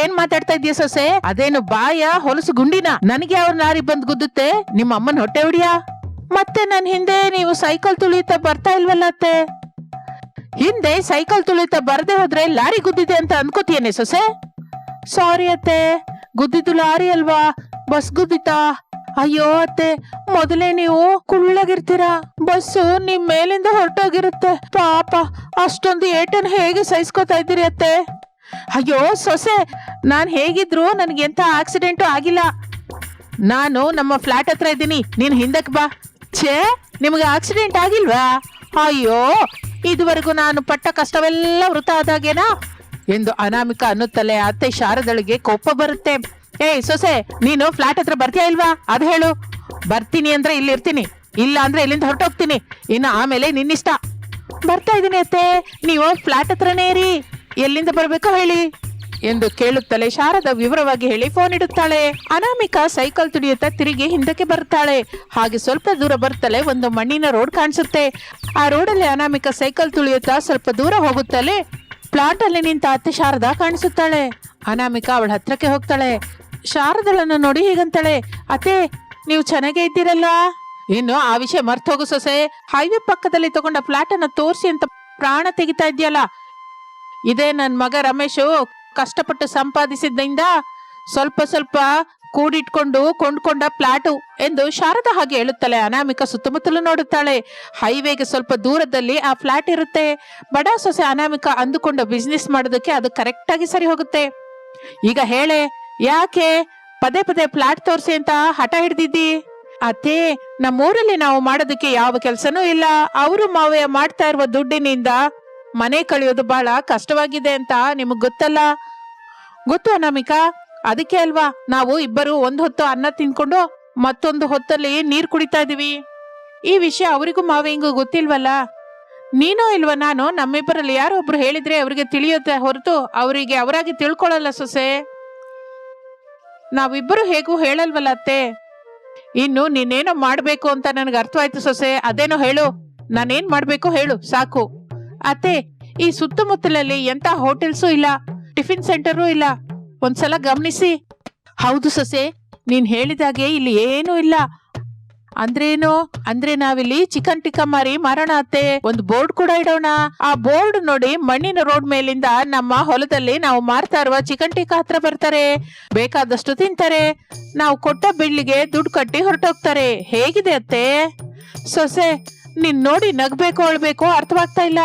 ಏನ್ ಮಾತಾಡ್ತಾ ಇದೀಯ ಸೊಸೆ? ಅದೇನು ಬಾಯ, ಹೊಲಸು ಗುಂಡಿನ? ನನಗೆ ಅವ್ರ ಲಾರಿ ಬಂದ್ ಗುದ್ದುತ್ತೆ? ನಿಮ್ಮ ಅಮ್ಮನ ಹೊಟ್ಟೆ ಹೊಡಿಯಾ? ಮತ್ತೆ ನನ್ನ ಹಿಂದೆ ನೀವು ಸೈಕಲ್ ತುಳಿಯುತ್ತಾ ಬರ್ತಾ ಇಲ್ವಲ್ಲ ಅತ್ತೆ? ಹಿಂದೆ ಸೈಕಲ್ ತುಳಿಯುತ್ತಾ ಬರದೆ ಹೋದ್ರೆ ಲಾರಿ ಗುದ್ದಿದೆ ಅಂತ ಅನ್ಕೋತೀಯನೆ ಸೊಸೆ? ಸಾರಿ ಅತ್ತೆ, ಗುದ್ದಿದ್ದು ಲಾರಿ ಅಲ್ವಾ? ಬಸ್ ಗುದ್ದಿತಾ? ಅಯ್ಯೋ ಅತ್ತೆ, ಮೊದಲೇ ನೀವು ಕುಳ್ಳಗಿರ್ತೀರಾ? ಬಸ್ಸು ನಿಮ್ ಮೇಲಿಂದ ಹೊರಟೋಗಿರುತ್ತೆ. ಪಾಪ, ಅಷ್ಟೊಂದು ಏಟನ್ ಹೇಗೆ ಸಹಿಸ್ಕೋತಾ ಇದ್ದೀರಿ ಅತ್ತೆ? ಅಯ್ಯೋ ಸೊಸೆ, ನಾನ್ ಹೇಗಿದ್ರು ನನಗೆ ಎಂತ ಆಕ್ಸಿಡೆಂಟು ಆಗಿಲ್ಲ. ನಾನು ನಮ್ಮ ಫ್ಲಾಟ್ ಹತ್ರ ಇದ್ದೀನಿ, ನೀನ್ ಹಿಂದಕ್ಕೆ ಬಾ. ಛೇ, ನಿಮಗೆ ಆಕ್ಸಿಡೆಂಟ್ ಆಗಿಲ್ವಾ? ಅಯ್ಯೋ, ಇದುವರೆಗೂ ನಾನು ಪಟ್ಟ ಕಷ್ಟವೆಲ್ಲ ವೃತ ಆದಾಗೇನಾ? ಎಂದು ಅನಾಮಿಕ ಅನ್ನುತ್ತಲೇ ಅತ್ತೆ ಶಾರದಳಿಗೆ ಕೋಪ ಬರುತ್ತೆ. ಏಯ್, ಸೊಸೆ, ನೀನು ಫ್ಲಾಟ್ ಹತ್ರ ಬರ್ತೀಯಾ ಇಲ್ವಾ? ಅದು ಹೇಳು. ಬರ್ತೀನಿ ಅಂದ್ರೆ ಇಲ್ಲಿ ಇರ್ತೀನಿ. ಇಲ್ಲ ಅಂದ್ರೆ ಇಲ್ಲಿಂದ ಹೊರಟೋಗ್ತೀನಿ. ಇನ್ನು ಆಮೇಲೆ ನಿನ್ನಿಷ್ಟ. ಬರ್ತಾ ಇದ್ದೀನಿ ಅತ್ತೆ. ನೀವು ಫ್ಲಾಟ್ ಹತ್ರನೇ ಇರಿ. ಎಲ್ಲಿಂದ ಬರ್ಬೇಕೋ ಹೇಳಿ. ಎಂದು ಕೇಳುತ್ತಲೇ ಶಾರದ ವಿವರವಾಗಿ ಹೇಳಿ ಫೋನ್ ಇಡುತ್ತಾಳೆ. ಅನಾಮಿಕಾ ಸೈಕಲ್ ತುಡಿಯುತ್ತಾ ತಿರುಗಿ ಹಿಂದಕ್ಕೆ ಬರುತ್ತಾಳೆ. ಹಾಗೆ ಸ್ವಲ್ಪ ದೂರ ಬರ್ತಲೇ ಒಂದು ಮಣ್ಣಿನ ರೋಡ್ ಕಾಣಿಸುತ್ತೆ. ಆ ರೋಡಲ್ಲಿ ಅನಾಮಿಕಾ ಸೈಕಲ್ ತುಳಿಯುತ್ತಾ ಸ್ವಲ್ಪ ದೂರ ಹೋಗುತ್ತಲೇ ಪ್ಲಾಟ್ ಅಲ್ಲಿ ನಿಂತ ಅತ್ತೆ ಶಾರದಾ ಕಾಣಿಸುತ್ತಾಳೆ. ಅನಾಮಿಕಾ ಅವಳ ಹತ್ರಕ್ಕೆ ಹೋಗ್ತಾಳೆ. ಶಾರದಳನ್ನು ನೋಡಿ ಹೀಗಂತಾಳೆ, ಅತ್ತೆ, ನೀವು ಚೆನ್ನಾಗೇ ಇದ್ದೀರಲ್ಲ? ಇನ್ನು ಆ ವಿಷಯ ಮರ್ತೋಗು ಸೊಸೆ. ಹೈವೇ ಪಕ್ಕದಲ್ಲಿ ತಗೊಂಡ ಫ್ಲಾಟ್ ಅನ್ನ ತೋರಿಸಿ ಅಂತ ಪ್ರಾಣ ತೆಗಿತಾ ಇದೆಯಲ್ಲ ಇದೇ ನನ್ನ ಮಗ ರಮೇಶು. ಕಷ್ಟಪಟ್ಟು ಸಂಪಾದಿಸಿದ್ದಿಂದ ಸ್ವಲ್ಪ ಸ್ವಲ್ಪ ಕೂಡಿಟ್ಕೊಂಡು ಕೊಂಡ್ಕೊಂಡ ಪ್ಲಾಟು ಎಂದು ಶಾರದ ಹಾಗೆ ಹೇಳುತ್ತಾಳೆ ಅನಾಮಿಕ ಸುತ್ತಮುತ್ತಲು ನೋಡುತ್ತಾಳೆ. ಹೈವೇಗೆ ಸ್ವಲ್ಪ ದೂರದಲ್ಲಿ ಆ ಫ್ಲಾಟ್ ಇರುತ್ತೆ. ಬಡ ಸೊಸೆ ಅನಾಮಿಕ ಅಂದುಕೊಂಡ ಬಿಸ್ನೆಸ್ ಮಾಡೋದಕ್ಕೆ ಅದು ಕರೆಕ್ಟ್ ಆಗಿ ಸರಿ ಹೋಗುತ್ತೆ. ಈಗ ಹೇಳೆ, ಯಾಕೆ ಪದೇ ಪದೇ ಫ್ಲಾಟ್ ತೋರಿಸಿ ಅಂತ ಹಠ ಹಿಡ್ದಿದ್ದಿ? ಅತ್ತೆ, ನಮ್ಮೂರಲ್ಲಿ ನಾವು ಮಾಡೋದಕ್ಕೆ ಯಾವ ಕೆಲಸನೂ ಇಲ್ಲ. ಅವರು ಮಾವಯ್ಯ ಮಾಡ್ತಾ ಇರುವ ದುಡ್ಡಿನಿಂದ ಮನೆ ಕಳಿಯೋದು ಬಹಳ ಕಷ್ಟವಾಗಿದೆ ಅಂತ ನಿಮಗ್ ಗೊತ್ತಲ್ಲ? ಗೊತ್ತು ಅನಾಮಿಕಾ? ಅದಕ್ಕೆ ಅಲ್ವಾ ನಾವು ಇಬ್ಬರು ಒಂದ್ ಹೊತ್ತು ಅನ್ನ ತಿನ್ಕೊಂಡು ಮತ್ತೊಂದು ಹೊತ್ತಲ್ಲಿ ನೀರ್ ಕುಡಿತಾ ಇದೀವಿ ಈ ವಿಷಯ ಅವರಿಗೂ ಮಾವಿಂಗೂ ಗೊತ್ತಿಲ್ವಲ್ಲ? ನೀನೋ ಇಲ್ವಾ ನಾನು ನಮ್ಮಿಬ್ಬರಲ್ಲಿ ಯಾರೋ ಒಬ್ರು ಹೇಳಿದ್ರೆ ಅವರಿಗೆ ತಿಳಿಯುತ್ತೆ ಹೊರತು ಅವರಿಗೆ ಅವರಾಗಿ ತಿಳ್ಕೊಳ್ಳಲ್ಲ ಸೊಸೆ. ನಾವಿಬ್ಬರು ಹೇಗೂ ಹೇಳಲ್ವಲ್ಲ ಅತ್ತೆ? ಇನ್ನು ನೀನೇನೋ ಮಾಡ್ಬೇಕು ಅಂತ ನನಗೆ ಅರ್ಥವಾಯ್ತು ಸೊಸೆ. ಅದೇನೋ ಹೇಳು. ನಾನೇನ್ ಮಾಡ್ಬೇಕು ಹೇಳು, ಸಾಕು. ಅತ್ತೆ, ಈ ಸುತ್ತಮುತ್ತಲಲ್ಲಿ ಎಂತ ಹೋಟೆಲ್ಸು ಇಲ್ಲ, ಟಿಫಿನ್ ಸೆಂಟರು ಇಲ್ಲ. ಒಂದ್ಸಲ ಗಮನಿಸಿ. ಹೌದು ಸೊಸೆ, ನೀನ್ ಹೇಳಿದಾಗೆ ಇಲ್ಲಿ ಏನೂ ಇಲ್ಲ. ಅಂದ್ರೇನು? ಅಂದ್ರೆ ನಾವಿಲ್ಲಿ ಚಿಕನ್ ಟಿಕ್ಕ ಮಾರಿ ಮಾರೋಣ ಅತ್ತೆ. ಒಂದು ಬೋರ್ಡ್ ಕೂಡ ಇಡೋಣ. ಆ ಬೋರ್ಡ್ ನೋಡಿ ಮಣ್ಣಿನ ರೋಡ್ ಮೇಲಿಂದ ನಮ್ಮ ಹೊಲದಲ್ಲಿ ನಾವು ಮಾರ್ತಾ ಇರುವ ಚಿಕನ್ ಟಿಕ್ಕ ಹತ್ರ ಬರ್ತಾರೆ. ಬೇಕಾದಷ್ಟು ತಿಂತಾರೆ. ನಾವು ಕೊಟ್ಟ ಬೆಳ್ಳಿಗೆ ದುಡ್ಡು ಕಟ್ಟಿ ಹೊರಟೋಗ್ತಾರೆ. ಹೇಗಿದೆ ಅತ್ತೆ? ಸೊಸೆ ನೀನ್ ನೋಡಿ ನಗ್ಬೇಕು, ಅಳ್ಬೇಕು, ಅರ್ಥವಾಗ್ತಾ ಇಲ್ಲ.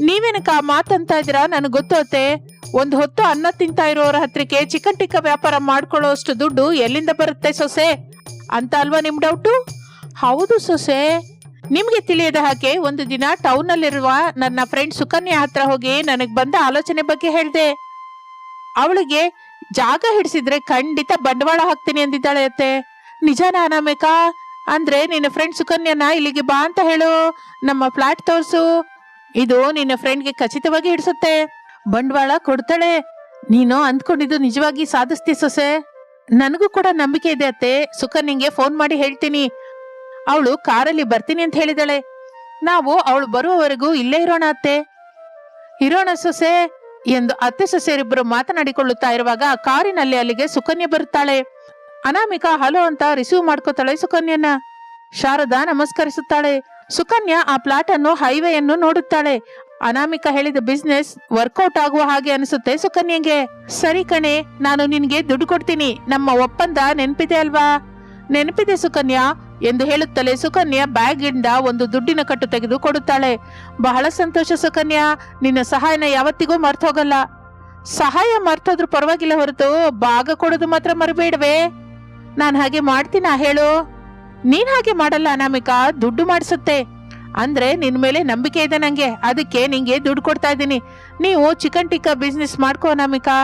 ನೀವೇನಕ್ಕ ಮಾತಂತ ಇದ್ದೀರಾ? ನನಗೆ ಗೊತ್ತೋತೆ. ಒಂದು ಹೊತ್ತು ಅನ್ನ ತಿಂತಾ ಇರೋರ ಹತ್ರಕ್ಕೆ ಚಿಕನ್ ಟಿಕ್ಕ ವ್ಯಾಪಾರ ಮಾಡ್ಕೊಳ್ಳೋ ಅಷ್ಟು ದುಡ್ಡು ಎಲ್ಲಿಂದ ಬರುತ್ತೆ ಸೊಸೆ? ಅಂತ ಅಲ್ವಾ ನಿಮ್ ಡೌಟು? ಹೌದು ಸೊಸೆ. ನಿಮಗೆ ತಿಳಿಯದ ಹಾಗೆ ಒಂದು ದಿನ ಟೌನ್ ಅಲ್ಲಿರುವ ನನ್ನ ಫ್ರೆಂಡ್ ಸುಕನ್ಯಾ ಹತ್ರ ಹೋಗಿ ನನಗೆ ಬಂದ ಆಲೋಚನೆ ಬಗ್ಗೆ ಹೇಳಿದೆ. ಅವಳಿಗೆ, ಜಾಗ ಹಿಡಿಸಿದ್ರೆ ಖಂಡಿತ ಬಂಡವಾಳ ಹಾಕ್ತೀನಿ ಅಂದಿದ್ದಾಳೆ ಅತ್ತೆ ನಿಜಾನ ಅನಾಮಿಕಾ? ಅಂದ್ರೆ ನಿನ್ನ ಫ್ರೆಂಡ್ ಸುಕನ್ಯನ ಇಲ್ಲಿಗೆ ಬಾ ಅಂತ ಹೇಳು. ನಮ್ಮ ಫ್ಲಾಟ್ ತೋರ್ಸು. ಇದು ನಿನ್ನ ಫ್ರೆಂಡ್ಗೆ ಖಚಿತವಾಗಿ ಹಿಡಿಸುತ್ತೆ. ಬಂಡವಾಳ ಕೊಡ್ತಾಳೆ. ನೀನು ಅಂದ್ಕೊಂಡಿದ್ದು ನಿಜವಾಗಿ ಸಾಧಿಸ್ತಿ ಸೊಸೆ. ನನಗೂ ಕೂಡ ನಂಬಿಕೆ ಇದೆ ಅತ್ತೆ. ಸುಕನ್ಯಂಗೆ ಫೋನ್ ಮಾಡಿ ಹೇಳ್ತೀನಿ. ಅವಳು ಕಾರಲ್ಲಿ ಬರ್ತೀನಿ ಅಂತ ಹೇಳಿದಾಳೆ. ನಾವು ಅವಳು ಬರುವವರೆಗೂ ಇಲ್ಲೇ ಇರೋಣ ಅತ್ತೆ. ಇರೋಣ ಸೊಸೆ ಎಂದು ಅತ್ತೆ ಸೊಸೆಯರಿಬ್ಬರು ಮಾತನಾಡಿಕೊಳ್ಳುತ್ತಾ ಇರುವಾಗ ಕಾರಿನಲ್ಲಿ ಅಲ್ಲಿಗೆ ಸುಕನ್ಯ ಬರುತ್ತಾಳೆ. ಅನಾಮಿಕಾ ಹಲೋ ಅಂತ ರಿಸೀವ್ ಮಾಡ್ಕೋತಾಳೆ ಸುಕನ್ಯನ್ನ. ಶಾರದಾ ನಮಸ್ಕರಿಸುತ್ತಾಳೆ. ಸುಕನ್ಯಾ ಆ ಪ್ಲಾಟ್ ಅನ್ನು ಹೈವೇಯನ್ನು ನೋಡುತ್ತಾಳೆ. ಅನಾಮಿಕಾ ಹೇಳಿದ ಬಿಸ್ನೆಸ್ ವರ್ಕೌಟ್ ಆಗುವ ಹಾಗೆ ಅನಿಸುತ್ತೆ ಸುಕನ್ಯಂಗೆ. ಸರಿ ಕಣೆ, ನಾನು ನಿನ್ಗೆ ದುಡ್ಡು ಕೊಡ್ತೀನಿ. ನಮ್ಮ ಒಪ್ಪಂದ ನೆನಪಿದೆ ಅಲ್ವಾ? ನೆನಪಿದೆ ಸುಕನ್ಯಾ, ಎಂದು ಹೇಳುತ್ತಲೇ ಸುಕನ್ಯಾ ಬ್ಯಾಗ್ ಇಂದ ಒಂದು ದುಡ್ಡಿನ ಕಟ್ಟು ತೆಗೆದು ಕೊಡುತ್ತಾಳೆ. ಬಹಳ ಸಂತೋಷ ಸುಕನ್ಯಾ, ನಿನ್ನ ಸಹಾಯನ ಯಾವತ್ತಿಗೂ ಮರ್ತೋಗಲ್ಲ ಸಹಾಯ ಮರ್ತೋದ್ರೂ ಪರವಾಗಿಲ್ಲ ಹೊರತು ಭಾಗ ಕೊಡೋದು ಮಾತ್ರ ಮರಬೇಡವೇ? ನಾನ್ ಹಾಗೆ ಮಾಡ್ತೀನ ಹೇಳು? ನೀನ್ ಹಾಗೆ ಮಾಡಲ್ಲ ಅನಾಮಿಕಾ, ದುಡ್ಡು ಮಾಡಿಸುತ್ತೆ. ಅಂದ್ರೆ ನಿನ್ ಮೇಲೆ ನಂಬಿಕೆ ಇದೆ ನಂಗೆ. ಅದಕ್ಕೆ ನಿಂಗೆ ದುಡ್ಡು ಕೊಡ್ತಾ ಇದ್ದೀನಿ. ನೀವು ಚಿಕನ್ ಟಿಕ್ಕಾ ಬಿಸ್ನೆಸ್ ಮಾಡ್ಕೋ ಅನಾಮಿಕಾ.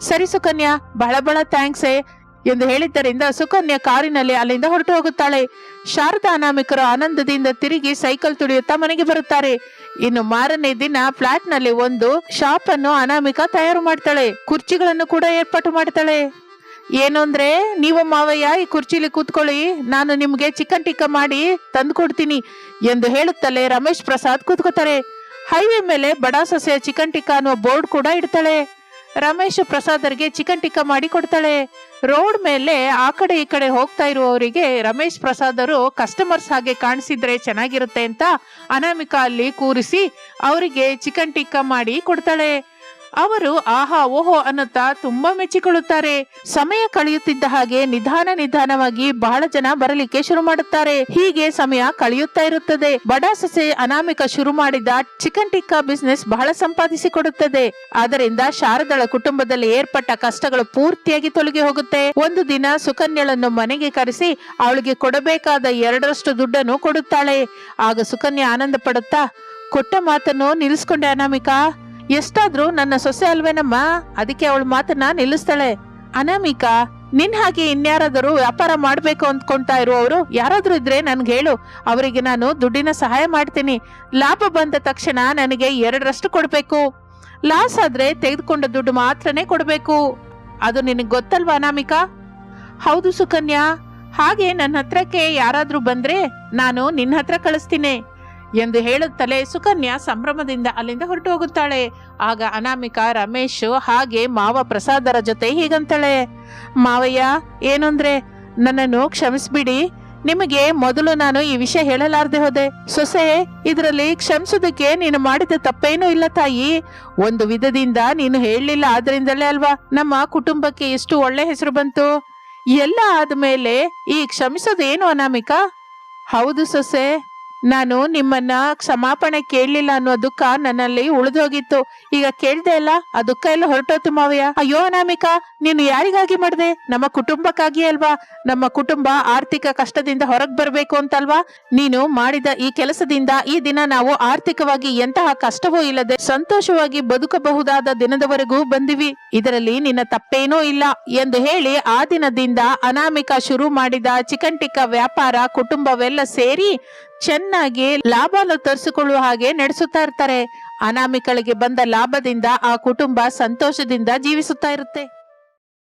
ಸರಿ ಸುಕನ್ಯಾ, ಬಹಳ ಬಹಳ ಥ್ಯಾಂಕ್ಸೇ ಎಂದು ಹೇಳಿದ್ದರಿಂದ ಸುಕನ್ಯಾ ಕಾರಿನಲ್ಲಿ ಅಲ್ಲಿಂದ ಹೊರಟು ಹೋಗುತ್ತಾಳೆ. ಶಾರದಾ ಅನಾಮಿಕರು ಆನಂದದಿಂದ ತಿರುಗಿ ಸೈಕಲ್ ತುಳಿಯುತ್ತಾ ಮನೆಗೆ ಬರುತ್ತಾರೆ. ಇನ್ನು ಮಾರನೇ ದಿನ ಫ್ಲಾಟ್ನಲ್ಲಿ ಒಂದು ಶಾಪ್ ಅನ್ನು ಅನಾಮಿಕಾ ತಯಾರು ಮಾಡ್ತಾಳೆ. ಕುರ್ಚಿಗಳನ್ನು ಕೂಡ ಏರ್ಪಾಟು ಮಾಡ್ತಾಳೆ. ಏನು ಅಂದ್ರೆ, ನೀವು ಮಾವಯ್ಯ, ಈ ಕುರ್ಚಿಲಿ ಕೂತ್ಕೊಳ್ಳಿ, ನಾನು ನಿಮ್ಗೆ ಚಿಕನ್ ಟಿಕ್ಕ ಮಾಡಿ ತಂದು ಕೊಡ್ತೀನಿ ಎಂದು ಹೇಳುತ್ತಲೇ ರಮೇಶ್ ಪ್ರಸಾದ್ ಕೂತ್ಕೋತಾರೆ. ಹೈವೇ ಮೇಲೆ ಬಡಾ ಸೊಸೆಯ ಚಿಕನ್ ಟಿಕ್ಕ ಅನ್ನುವ ಬೋರ್ಡ್ ಕೂಡ ಇಡ್ತಾಳೆ. ರಮೇಶ್ ಪ್ರಸಾದರ್ಗೆ ಚಿಕನ್ ಟಿಕ್ಕ ಮಾಡಿ ಕೊಡ್ತಾಳೆ. ರೋಡ್ ಮೇಲೆ ಆ ಕಡೆ ಈ ಕಡೆ ಹೋಗ್ತಾ ಇರುವವರಿಗೆ ರಮೇಶ್ ಪ್ರಸಾದರು ಕಸ್ಟಮರ್ಸ್ ಹಾಗೆ ಕಾಣಿಸಿದ್ರೆ ಚೆನ್ನಾಗಿರುತ್ತೆ ಅಂತ ಅನಾಮಿಕಾ ಅಲ್ಲಿ ಕೂರಿಸಿ ಅವರಿಗೆ ಚಿಕನ್ ಟಿಕ್ಕ ಮಾಡಿ ಕೊಡ್ತಾಳೆ. ಅವರು, ಆಹಾ, ಓಹೋ, ಅನ್ನುತ್ತಾ ತುಂಬಾ ಮೆಚ್ಚಿಕೊಳ್ಳುತ್ತಾರೆ. ಸಮಯ ಕಳೆಯುತ್ತಿದ್ದ ಹಾಗೆ ನಿಧಾನ ನಿಧಾನವಾಗಿ ಬಹಳ ಜನ ಬರಲಿಕ್ಕೆ ಶುರು ಮಾಡುತ್ತಾರೆ. ಹೀಗೆ ಸಮಯ ಕಳೆಯುತ್ತಾ ಇರುತ್ತದೆ. ಬಡ ಸೊಸೆ ಅನಾಮಿಕ ಶುರು ಮಾಡಿದ ಚಿಕನ್ ಟಿಕ್ಕಾ ಬಿಸ್ನೆಸ್ ಬಹಳ ಸಂಪಾದಿಸಿಕೊಡುತ್ತದೆ. ಆದ್ದರಿಂದ ಶಾರದಳ ಕುಟುಂಬದಲ್ಲಿ ಏರ್ಪಟ್ಟ ಕಷ್ಟಗಳು ಪೂರ್ತಿಯಾಗಿ ತೊಲಗಿ ಹೋಗುತ್ತೆ. ಒಂದು ದಿನ ಸುಕನ್ಯಳನ್ನು ಮನೆಗೆ ಕರೆಸಿ ಅವಳಿಗೆ ಕೊಡಬೇಕಾದ ಎರಡರಷ್ಟು ದುಡ್ಡನ್ನು ಕೊಡುತ್ತಾಳೆ. ಆಗ ಸುಕನ್ಯಾ ಆನಂದ ಪಡುತ್ತಾ ಕೊಟ್ಟ ಮಾತನ್ನು ನಿಲ್ಲಿಸ್ಕೊಂಡೆ ಅನಾಮಿಕಾ. ಎಷ್ಟಾದ್ರೂ ನನ್ನ ಸೊಸೆ ಅಲ್ವೇನಮ್ಮ? ಅದಕ್ಕೆ ಅವಳ ಮಾತನ್ನ ನಿಲ್ಲಿಸ್ತಾಳೆ. ಅನಾಮಿಕಾ, ನಿನ್ ಹಾಗೆ ಇನ್ಯಾರಾದರೂ ವ್ಯಾಪಾರ ಮಾಡ್ಬೇಕು ಅಂದ್ಕೊಂತಾ ಇರುವವರು ಯಾರಾದರೂ ಇದ್ರೆ ನನ್ಗೆ ಹೇಳು. ಅವರಿಗೆ ನಾನು ದುಡ್ಡಿನ ಸಹಾಯ ಮಾಡ್ತೀನಿ. ಲಾಭ ಬಂದ ತಕ್ಷಣ ನನಗೆ ಎರಡರಷ್ಟು ಕೊಡ್ಬೇಕು. ಲಾಸ್ ಆದ್ರೆ ತೆಗೆದುಕೊಂಡ ದುಡ್ಡು ಮಾತ್ರನೇ ಕೊಡ್ಬೇಕು. ಅದು ನಿನಗೆ ಗೊತ್ತಲ್ವಾ ಅನಾಮಿಕಾ? ಹೌದು ಸುಕನ್ಯಾ. ಹಾಗೆ ನನ್ನ ಹತ್ರಕ್ಕೆ ಯಾರಾದ್ರೂ ಬಂದ್ರೆ ನಾನು ನಿನ್ನ ಹತ್ರ ಕಳಿಸ್ತೀನಿ. ಎಂದು ಹೇಳುತ್ತಲೇ ಸುಕನ್ಯಾ ಸಂಭ್ರಮದಿಂದ ಅಲ್ಲಿಂದ ಹೊರಟು ಹೋಗುತ್ತಾಳೆ. ಆಗ ಅನಾಮಿಕ ರಮೇಶ್ ಹಾಗೆ ಮಾವ ಪ್ರಸಾದರ ಜೊತೆ ಹೀಗಂತಾಳೆ. ಮಾವಯ್ಯ ಏನಂದ್ರೆ ನನ್ನನ್ನು ಕ್ಷಮಿಸ್ಬಿಡಿ. ನಿಮಗೆ ಮೊದಲು ನಾನು ಈ ವಿಷಯ ಹೇಳಲಾರ್ದೆ ಹೋದೆ. ಸೊಸೆ, ಇದರಲ್ಲಿ ಕ್ಷಮಿಸೋದಕ್ಕೆ ನೀನು ಮಾಡಿದ ತಪ್ಪೇನೂ ಇಲ್ಲ ತಾಯಿ. ಒಂದು ವಿಧದಿಂದ ನೀನು ಹೇಳಲಿಲ್ಲ ಆದ್ರಿಂದಲೇ ಅಲ್ವಾ? ನಮ್ಮ ಕುಟುಂಬಕ್ಕೆ ಎಷ್ಟು ಒಳ್ಳೆ ಹೆಸರು ಬಂತು? ಎಲ್ಲ ಆದ್ಮೇಲೆ ಈ ಕ್ಷಮಿಸೋದೇನು ಅನಾಮಿಕ? ಹೌದು ಸೊಸೆ. ನಾನು ನಿಮ್ಮನ್ನ ಕ್ಷಮಾಪಣೆ ಕೇಳಲಿಲ್ಲ ಅನ್ನೋ ದುಃಖ ನನ್ನಲ್ಲಿ ಉಳಿದೋಗಿತ್ತು. ಈಗ ಕೇಳ್ದೆ ಅಲ್ಲ, ಆ ದುಃಖ ಎಲ್ಲ ಹೊರಟೋತು ಮಾವಯ್ಯ. ಅಯ್ಯೋ ಅನಾಮಿಕಾ, ನೀನು ಯಾರಿಗಾಗಿ ಮಾಡಿದೆ? ನಮ್ಮ ಕುಟುಂಬಕ್ಕಾಗಿ ಅಲ್ವಾ? ನಮ್ಮ ಕುಟುಂಬ ಆರ್ಥಿಕ ಕಷ್ಟದಿಂದ ಹೊರಗೆ ಬರಬೇಕು ಅಂತಲ್ವಾ? ನೀನು ಮಾಡಿದ ಈ ಕೆಲಸದಿಂದ ಈ ದಿನ ನಾವು ಆರ್ಥಿಕವಾಗಿ ಎಂತಹ ಕಷ್ಟವೂ ಇಲ್ಲದೆ ಸಂತೋಷವಾಗಿ ಬದುಕಬಹುದಾದ ದಿನದವರೆಗೂ ಬಂದಿವಿ. ಇದರಲ್ಲಿ ನಿನ್ನ ತಪ್ಪೇನೂ ಇಲ್ಲ ಎಂದು ಹೇಳಿ ಆ ದಿನದಿಂದ ಅನಾಮಿಕಾ ಶುರು ಮಾಡಿದ ಚಿಕನ್ ಟಿಕ್ಕ ವ್ಯಾಪಾರ, ಕುಟುಂಬವೆಲ್ಲ ಸೇರಿ ಚೆನ್ನಾಗಿ ಲಾಭವನ್ನು ತರಿಸಿಕೊಳ್ಳುವ ಹಾಗೆ ನಡೆಸುತ್ತಾ ಇರ್ತಾರೆ. ಅನಾಮಿಕಳಿಗೆ ಬಂದ ಲಾಭದಿಂದ ಆ ಕುಟುಂಬ ಸಂತೋಷದಿಂದ ಜೀವಿಸುತ್ತಾ ಇರುತ್ತೆ.